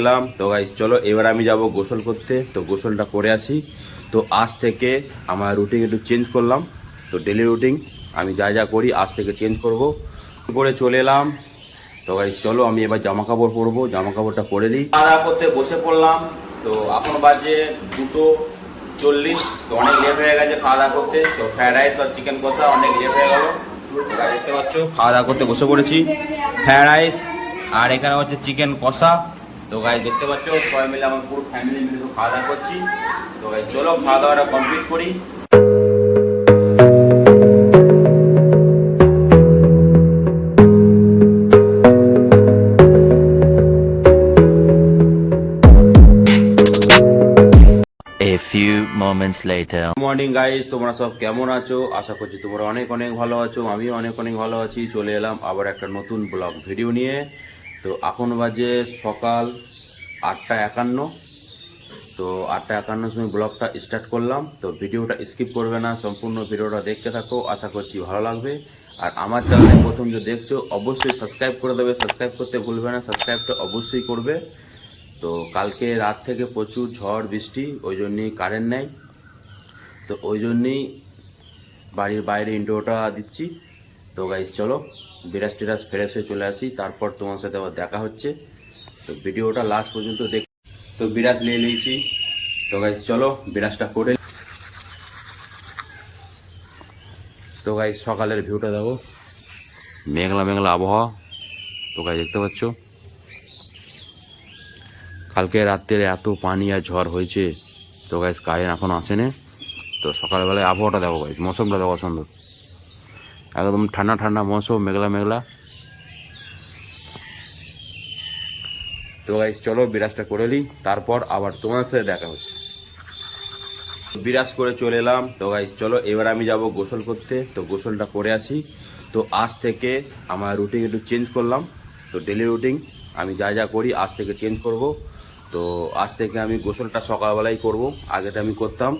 এলাম। তো গাইজ চলো, এবার আমি যাব গোসল করতে। তো গোসলটা করে আসি। তো আজ থেকে আমার রুটিন একটু চেঞ্জ করলাম। তো ডেলি রুটিন আমি যা যা করি আজ থেকে চেঞ্জ করব। করে চলে এলাম। তো গাইজ চলো, আমি এবার জামা কাপড় পরবো। জামা কাপড়টা পরে দিই খাওয়া করতে বসে পড়লাম। তো এখন বাজে দুটো চল্লিশ। তো অনেক লেট হয়ে গেছে খাওয়া দাওয়া করতে। তো ফ্রাইড রাইস আর চিকেন কষা অনেক লেট হয়ে গেল। দেখতে পাচ্ছ খাওয়া দাওয়া করতে বসে পড়েছি। ফ্রাইড রাইস আর এখানে হচ্ছে চিকেন কষা। তো গাই দেখতে পাচ্ছ সবাই মিলে আমার পুরো ফ্যামিলি মিলে তো খাওয়া দাওয়া করছি। তো গাই চলো খাওয়া দাওয়াটা কমপ্লিট করি। A few moments later. Morning guys তোমরা সব কেমন আছো? আশা করছি তোমরা অনেক অনেক ভালো আছো আমিও অনেক অনেক ভালো আছি। চলে এলাম আবার একটা নতুন ব্লগ ভিডিও নিয়ে। তো এখন বাজে সকাল আটটা একান্ন। তো আটটা একান্ন সময় ব্লগটা স্টার্ট করলাম। তো ভিডিওটা স্কিপ করবে না, সম্পূর্ণ ভিডিওটা দেখতে থাকো। আশা করছি ভালো লাগবে। আর আমার চ্যানেলে প্রথম যে দেখছ, অবশ্যই সাবস্ক্রাইব করে দেবে। সাবস্ক্রাইব করতে ভুলবে না, সাবস্ক্রাইবটা অবশ্যই করবে। তো কালকে রাত থেকে প্রচুর ঝড়, বৃষ্টি, ওই জন্যই কারেন্ট নেই। তো ওই জন্যই বাড়ির বাইরে ইন্ট্রোটা দিচ্ছি। তো গাইজ চলো বিরাজ টিরাজ ফ্রেশ হয়ে চলে আসি। তারপর তোমার সাথে আবার দেখা হচ্ছে। তো ভিডিওটা লাস্ট পর্যন্ত দেখ তো বিরাজ নিয়ে নিয়েছি। তো গাইজ চলো বিরাজটা করে তো গাইজ সকালের ভিউটা দেবো মেঘলা মেঘলা আবহাওয়া। তো গাইজ দেখতে পাচ্ছ? কালকে রাত্রে এত পানি আর ঝড় হয়েছে। তো গাইজ কারেন্ট এখন আসেনি। তো সকালবেলায় আবহাওয়াটা দেখো গাইজ মৌসুমটা দেখো সুন্দর। একদম ঠান্ডা ঠান্ডা মৌসুম, মেঘলা মেঘলা। তো গাইজ চলো বিরাজটা করে নিই, তারপর আবার তোমার সাথে দেখা হচ্ছে। বিরাজ করে চলে এলাম। তো গাইজ চলো, এবার আমি যাব গোসল করতে। তো গোসলটা করে আসি। তো আজ থেকে আমার রুটিন একটু চেঞ্জ করলাম। তো ডেলি রুটিন আমি যা যা করি আজ থেকে চেঞ্জ করব। তো আজ থেকে আমি গোসলটা সকালবেলায় করব। আগেতে আমি করতাম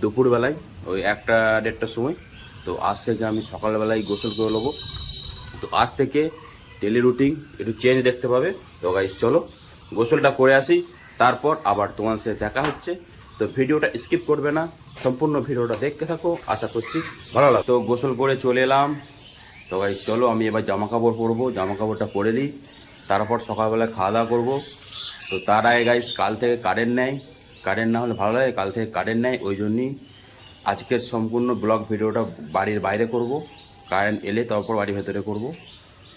দুপুরবেলায়, ওই একটা দেড়টার সময়। তো আজ থেকে আমি সকালবেলায় গোসল করে নেব। তো আজ থেকে ডেলি রুটিন একটু চেঞ্জ দেখতে পাবে। তো গাইজ চলো, গোসলটা করে আসি। তারপর আবার তোমার সাথে দেখা হচ্ছে। তো ভিডিওটা স্কিপ করবে না। সম্পূর্ণ ভিডিওটা দেখতে থাকো। আশা করছি ভালো লাগে তো গোসল করে চলে এলাম। তো গাইজ চলো, আমি এবার জামা কাপড় পরবো। জামা কাপড়টা পরে নিই। তারপর সকালবেলা খাওয়া দাওয়া করব। তো তার আগে গাইজ কাল থেকে কারেন্ট নেয় কারেন্ট না হলে ভালো লাগে। কাল থেকে কারেন্ট নেয় ওই জন্যই আজকের সম্পূর্ণ ব্লগ ভিডিওটা বাড়ির বাইরে করব। কারেন্ট এলে তারপর বাড়ির ভেতরে করব।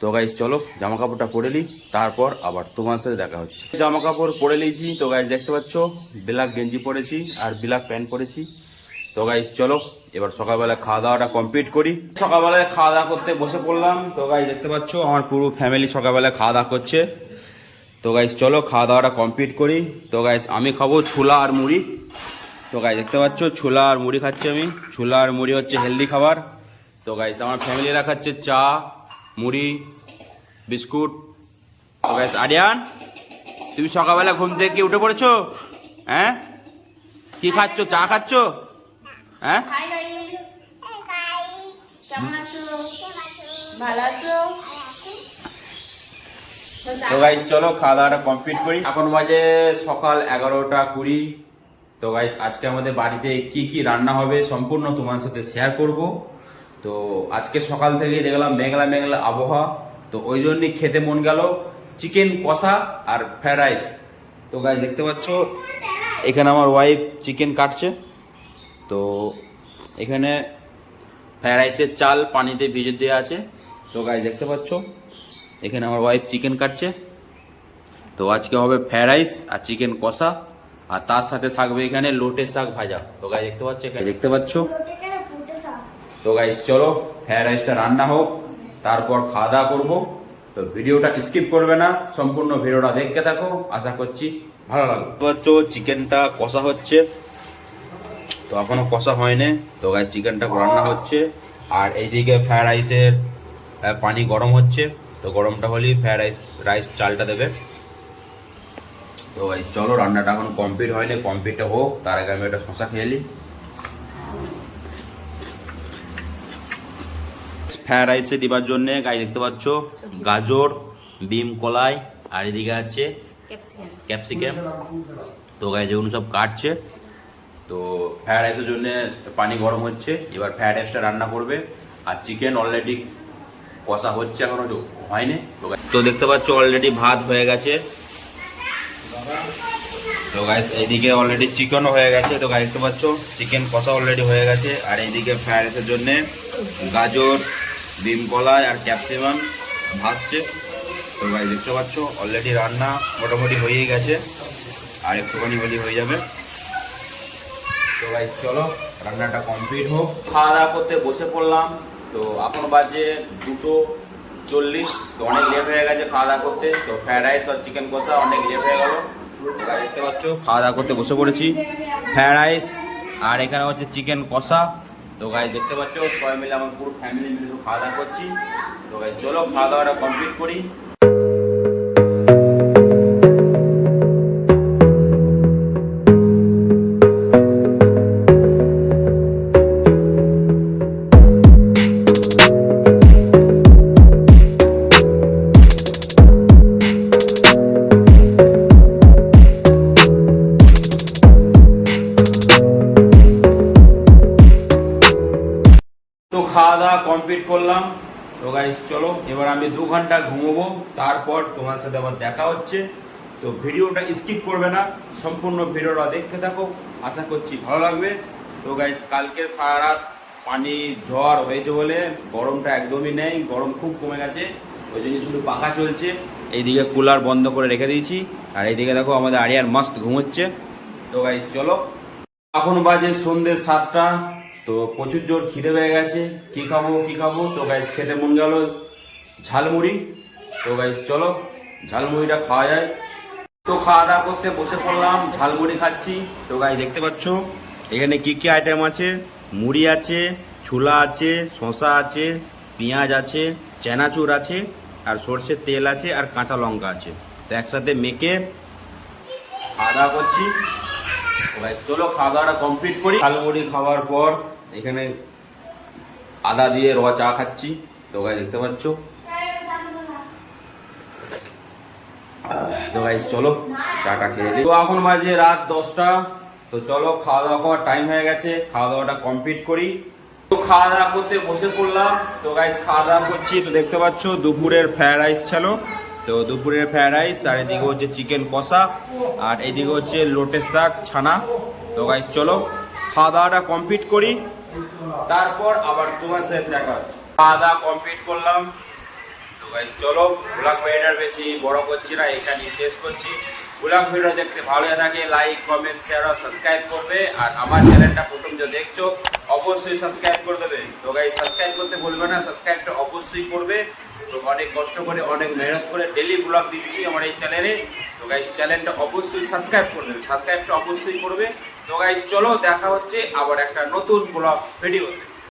তো গাইজ চলো জামা কাপড়টা পরে নিই, তারপর আবার তোমার সাথে দেখা হচ্ছে। জামা কাপড় পরে নিয়েছি, তো গাইজ দেখতে পাচ্ছ, ব্ল্যাক গেঞ্জি পরেছি আর ব্ল্যাক প্যান্ট পরেছি। তো গাইজ চলো, এবার সকালবেলা খাওয়া দাওয়াটা কমপ্লিট করি। সকালবেলায় খাওয়া দাওয়া করতে বসে পড়লাম, তো গাইজ দেখতে পাচ্ছ, আমার পুরো ফ্যামিলি সকালবেলা খাওয়া দাওয়া করছে। তো গাইজ চলো খাওয়া দাওয়াটা কমপ্লিট করি। তো গাইজ আমি খাব ছোলা আর মুড়ি। তো গাইজ দেখতে পাচ্ছ, ছোলা আর মুড়ি খাচ্ছি আমি। ছোলা আর মুড়ি হচ্ছে হেলদি খাবার। তো গাইজ আমার ফ্যামিলিরা খাচ্ছে চা মুড়ি বিস্কুট আরিয়ান তুমি সকালবেলা ঘুম থেকে উঠে পড়েছো? হ্যাঁ? কি খাচ্ছ? চা খাচ্ছ? হ্যাঁ? গাইস তো গাইজ চলো খাওয়া দাওয়াটা কমপ্লিট করি। এখন বাজে সকাল এগারোটা কুড়ি। তো গাইজ আজকে আমাদের বাড়িতে কি কি রান্না হবে সম্পূর্ণ তোমার সাথে শেয়ার করব। তো আজকে সকাল থেকেই দেখলাম মেঘলা মেঘলা আবহাওয়া। তো ওই জন্যই খেতে মন গেল চিকেন কষা আর ফ্রাইড রাইস। তো গাইজ দেখতে পাচ্ছ, এখানে আমার ওয়াইফ চিকেন কাটছে। তো এখানে ফ্রাইড রাইসের চাল পানিতে ভিজে দেওয়া আছে। তো গাইজ দেখতে পাচ্ছ, এখানে আমার ওয়াইফ চিকেন কাটছে। তো আজকে হবে ফ্রাইড রাইস আর চিকেন কষা। আর তার সাথে থাকবে এখানে লোটে শাক ভাজা। তো গাই দেখতে পাচ্ছ দেখতে পাচ্ছ? তো গাইস চলো ফ্রাইড রাইসটা রান্না হোক, তারপর খাওয়া দাওয়া করব। তো ভিডিওটা স্কিপ করবে না, সম্পূর্ণ ভিডিওটা দেখতে থাকো, আশা করছি ভালো লাগবে। চিকেনটা কষা হচ্ছে? তো এখনও কষা হয়নি। তো গাই চিকেনটা রান্না হচ্ছে। আর এইদিকে ফ্রাইড রাইসের পানি গরম হচ্ছে। তো গরমটা হলেই ফ্রাইড রাইস রাইস চালটা দেবে। তো গাই চলো, রান্নাটা এখন কমপ্লিট হয়নি। কমপ্লিটটা হোক, তার আগে আমি একটা শশা খেয়ে নিই। ফ্রাইড রাইসে দিবার জন্য গাই দেখতে পাচ্ছ গাজর বিম কলাই আর এদিকে আছে ক্যাপসিকাম। তো গাই যেগুলো সব কাটছে তো ফ্রায়েড রাইসের জন্য পানি গরম হচ্ছে এবার ফ্রায়েড রাইসটা রান্না করবে আর চিকেন অলরেডি কষা হচ্ছে এখনও হয়নি। তো তো দেখতে পাচ্ছ অলরেডি ভাত হয়ে গেছে। তো গাইস এইদিকে অলরেডি চিকেনও হয়ে গেছে তো গাই দেখতে পাচ্ছ চিকেন কষা অলরেডি হয়ে গেছে আর এইদিকে ফ্রায়েড রাইসের জন্য গাজর ডিম কলাই আর ক্যাপসিকাম ভাসছে তো ভাই দেখতে পাচ্ছ অলরেডি রান্না মোটামুটি হয়েই গেছে, আর একটুখানি হলেই হয়ে যাবে। তো ভাই, চলো, রান্নাটা কমপ্লিট হোক। খাওয়া দাওয়া করতে বসে পড়লাম, তো এখন বাজে দুটো চল্লিশ, তো অনেক লেট হয়ে গেছে খাওয়া দাওয়া করতে, তো ফ্রায়েড রাইস আর চিকেন কষা অনেক লেট হয়ে গেল। দেখতে পাচ্ছ, খাওয়া দাওয়া করতে বসে পড়েছি। ফ্রায়েড রাইস আর এখানে হচ্ছে চিকেন কষা। তো গাই দেখতে পাচ্ছ, সবাই মিলে আমার পুরো ফ্যামিলি মিলে খাওয়া দাওয়া করছি। তো গাই চলো খাওয়া দাওয়াটা কমপ্লিট করি। খাওয়া দাওয়া কমপ্লিট করলাম। তো গাইস চলো, এবার আমি দু ঘণ্টা ঘুমোবো, তারপর তোমার সাথে আবার দেখা হচ্ছে। তো ভিডিওটা স্কিপ করবে না, সম্পূর্ণ ভিডিওটা দেখতে থাকো। আশা করছি ভালো লাগবে। তো গাইস কালকে সারা রাত পানি ঝড় হয়েছে বলে গরমটা একদমই নেই, গরম খুব কমে গেছে। ওই জন্য শুধু পাখা চলছে। এইদিকে কুলার বন্ধ করে রেখে দিয়েছি। আর এইদিকে দেখো, আমাদের আরিয়ার মস্ত ঘুমোচ্ছে। তো গাইস চলো। এখন বাজে সন্ধ্যে সাতটা। তো প্রচুর জোর খিদে পেয়ে গেছে। কি খাব কি খাব? তো গাইস খেতে মন গেল ঝালমুড়ি। তো গাইস চলো, ঝালমুড়িটা খাওয়া যায়। তো খাওয়া দাওয়া করতে বসে পড়লাম, ঝালমুড়ি খাচ্ছি। তো গাই দেখতে পাচ্ছ, এখানে কি কি আইটেম আছে? মুড়ি আছে, ছোলা আছে, শসা আছে, পেঁয়াজ আছে, চানাচুর আছে, আর সর্ষের তেল আছে, আর কাঁচা লঙ্কা আছে। তো একসাথে মেখে খাওয়া দাওয়া করছি। চলো খাওয়া দাওয়াটা কমপ্লিট করি। ঝালমুড়ি খাওয়ার পর এখানে আদা দিয়ে র চা খাচ্ছি, তো গাই দেখতে পাচ্ছ? তো গাইস চলো, চাটা খেয়ে তো এখন বাজে রাত দশটা, তো চলো খাওয়া দাওয়া করার টাইম হয়ে গেছে, খাওয়া দাওয়াটা কমপ্লিট করি। তো খাওয়া দাওয়া করতে বসে পড়লাম, তো গাইস খাওয়া দাওয়া করছি, তো দেখতে পাচ্ছ দুপুরের ফ্রায়েড রাইস ছিল। তো দুপুরের ফ্রায়েড রাইস আর এদিকে হচ্ছে চিকেন কষা, আর এদিকে হচ্ছে লোটের শাক ছানা। তো গাইস চলো খাওয়া দাওয়াটা কমপ্লিট করি, তারপর আবার তোমার সাথে দেখা খাওয়া দাওয়া কমপ্লিট করলাম। চলো ব্লগ ভিডিওটা বেশি বড় করছি না এখানেই শেষ করছি। ব্লগ ভিডিও দেখতে ভালো লাগে লাইক কমেন্ট শেয়ার আর সাবস্ক্রাইব করবে। আর আমার চ্যানেলটা প্রথম যে দেখছ, অবশ্যই সাবস্ক্রাইব করে দেবে। তো গাইস সাবস্ক্রাইব করতে বলবে না সাবস্ক্রাইবটা অবশ্যই করবে। তো অনেক কষ্ট করে, অনেক মেহনত করে ডেলি ব্লগ দিচ্ছি আমার এই চ্যানেলে তো গাইস চ্যানেলটা অবশ্যই সাবস্ক্রাইব করবে সাবস্ক্রাইবটা অবশ্যই করবে। তো গাইজ চলো দেখা হচ্ছে আবার একটা নতুন ব্লগ ভিডিওতে